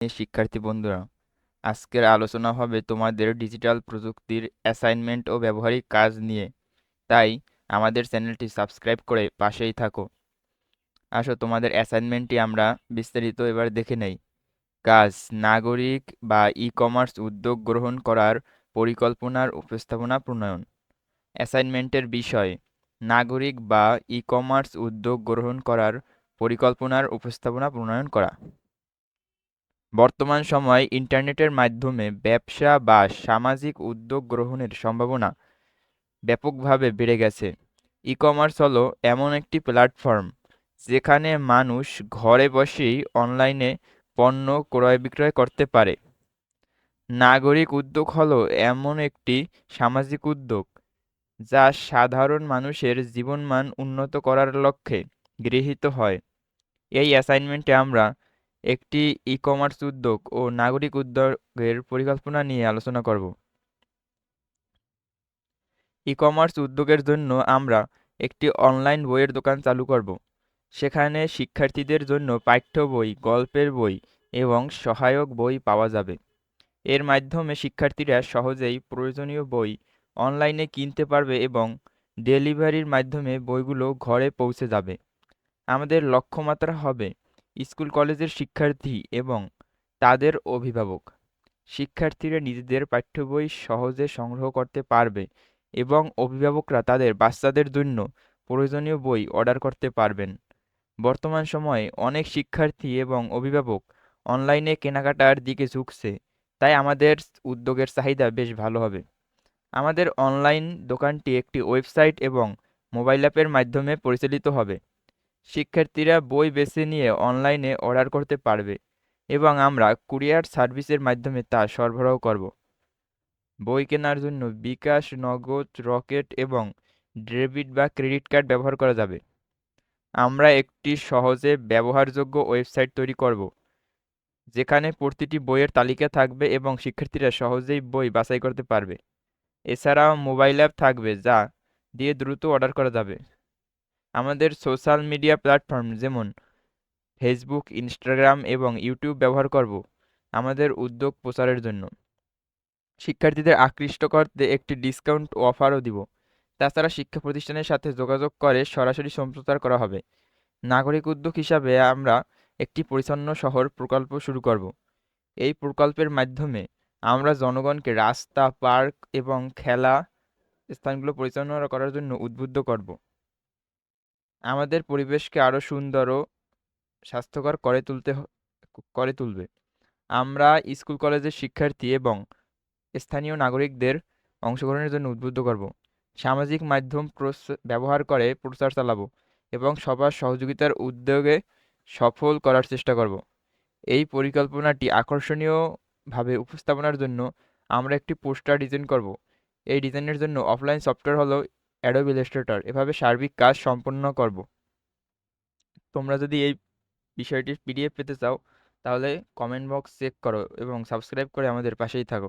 শিক্ষার্থী বন্ধুরা, আজকের আলোচনা হবে তোমাদের ডিজিটাল প্রযুক্তির অ্যাসাইনমেন্ট ও ব্যবহারিক কাজ নিয়ে। তাই আমাদের চ্যানেলটি সাবস্ক্রাইব করে পাশেই থাকো। আসো, তোমাদের অ্যাসাইনমেন্টটি আমরা বিস্তারিত এবার দেখে নেই। কাজ, নাগরিক বা ই কমার্স উদ্যোগ গ্রহণ করার পরিকল্পনার উপস্থাপনা প্রণয়ন। অ্যাসাইনমেন্টের বিষয়, নাগরিক বা ই কমার্স উদ্যোগ গ্রহণ করার পরিকল্পনার উপস্থাপনা প্রণয়ন করা। বর্তমান সময়ে ইন্টারনেটের মাধ্যমে ব্যবসা বা সামাজিক উদ্যোগ গ্রহণের সম্ভাবনা ব্যাপকভাবে বেড়ে গেছে। ই কমার্স হলো এমন একটি প্ল্যাটফর্ম যেখানে মানুষ ঘরে বসেই অনলাইনে পণ্য ক্রয় বিক্রয় করতে পারে। নাগরিক উদ্যোগ হলো এমন একটি সামাজিক উদ্যোগ যা সাধারণ মানুষের জীবনমান উন্নত করার লক্ষ্যে গৃহীত হয়। এই অ্যাসাইনমেন্টে আমরা একটি ই কমার্স উদ্যোগ ও নাগরিক উদ্যোগের পরিকল্পনা নিয়ে আলোচনা করব। ই কমার্স উদ্যোগের জন্য আমরা একটি অনলাইন বইয়ের দোকান চালু করব। সেখানে শিক্ষার্থীদের জন্য পাঠ্য বই, গল্পের বই এবং সহায়ক বই পাওয়া যাবে। এর মাধ্যমে শিক্ষার্থীরা সহজেই প্রয়োজনীয় বই অনলাইনে কিনতে পারবে এবং ডেলিভারির মাধ্যমে বইগুলো ঘরে পৌঁছে যাবে। আমাদের লক্ষ্যমাত্রা হবে স্কুল কলেজের শিক্ষার্থী এবং তাদের অভিভাবক। শিক্ষার্থীরা নিজেদের পাঠ্য বই সহজে সংগ্রহ করতে পারবে এবং অভিভাবকরা তাদের বাচ্চাদের জন্য প্রয়োজনীয় বই অর্ডার করতে পারবেন। বর্তমান সময়ে অনেক শিক্ষার্থী এবং অভিভাবক অনলাইনে কেনাকাটার দিকে ঝুঁকছে, তাই আমাদের উদ্যোগের চাহিদা বেশ ভালো হবে। আমাদের অনলাইন দোকানটি একটি ওয়েবসাইট এবং মোবাইল অ্যাপের মাধ্যমে পরিচালিত হবে। শিক্ষার্থীরা বই বেছে নিয়ে অনলাইনে অর্ডার করতে পারবে এবং আমরা কুরিয়ার সার্ভিসের মাধ্যমে তা সরবরাহ করব। বই কেনার জন্য বিকাশ, নগদ, রকেট এবং ডেবিট বা ক্রেডিট কার্ড ব্যবহার করা যাবে। আমরা একটি সহজে ব্যবহারযোগ্য ওয়েবসাইট তৈরি করব, যেখানে প্রতিটি বইয়ের তালিকা থাকবে এবং শিক্ষার্থীরা সহজেই বই বাছাই করতে পারবে। এছাড়াও মোবাইল অ্যাপ থাকবে যা দিয়ে দ্রুত অর্ডার করা যাবে। আমাদের সোশ্যাল মিডিয়া প্ল্যাটফর্ম যেমন ফেসবুক ইনস্টাগ্রাম এবং ইউটিউব ব্যবহার করব আমাদের উদ্যোগ প্রচারের জন্য। শিক্ষার্থীদের আকৃষ্ট করতে একটি ডিসকাউন্ট অফারও দিব। তাছাড়া শিক্ষা প্রতিষ্ঠানের সাথে যোগাযোগ করে সরাসরি সম্প্রচার করা হবে। নাগরিক উদ্যোগ হিসাবে আমরা একটি পরিচ্ছন্ন শহর প্রকল্প শুরু করব। এই প্রকল্পের মাধ্যমে আমরা জনগণকে রাস্তা, পার্ক এবং খেলা স্থানগুলো পরিচালনা করার জন্য উদ্বুদ্ধ করব। আমাদের পরিবেশকে আরও সুন্দর ও স্বাস্থ্যকর করে তুলতে করে তুলবে। আমরা স্কুল, কলেজের শিক্ষার্থী এবং স্থানীয় নাগরিকদের অংশগ্রহণের জন্য উদ্বুদ্ধ করব। সামাজিক মাধ্যম প্রস, ব্যবহার করে প্রচার চালাবো এবং সবার সহযোগিতার উদ্যোগে সফল করার চেষ্টা করব। এই পরিকল্পনাটি আকর্ষণীয়ভাবে উপস্থাপনার জন্য আমরা একটি পোস্টার ডিজাইন করব। এই ডিজাইনের জন্য অফলাইন সফটওয়্যার হলো অ্যাডোব ইলাস্ট্রেটর এভাবে সার্বিক কাজ সম্পন্ন করব। তোমরা যদি এই বিষয়টির পিডিএফ পেতে চাও, তাহলে কমেন্ট বক্স চেক করো এবং সাবস্ক্রাইব করে আমাদের পাশেই থাকো।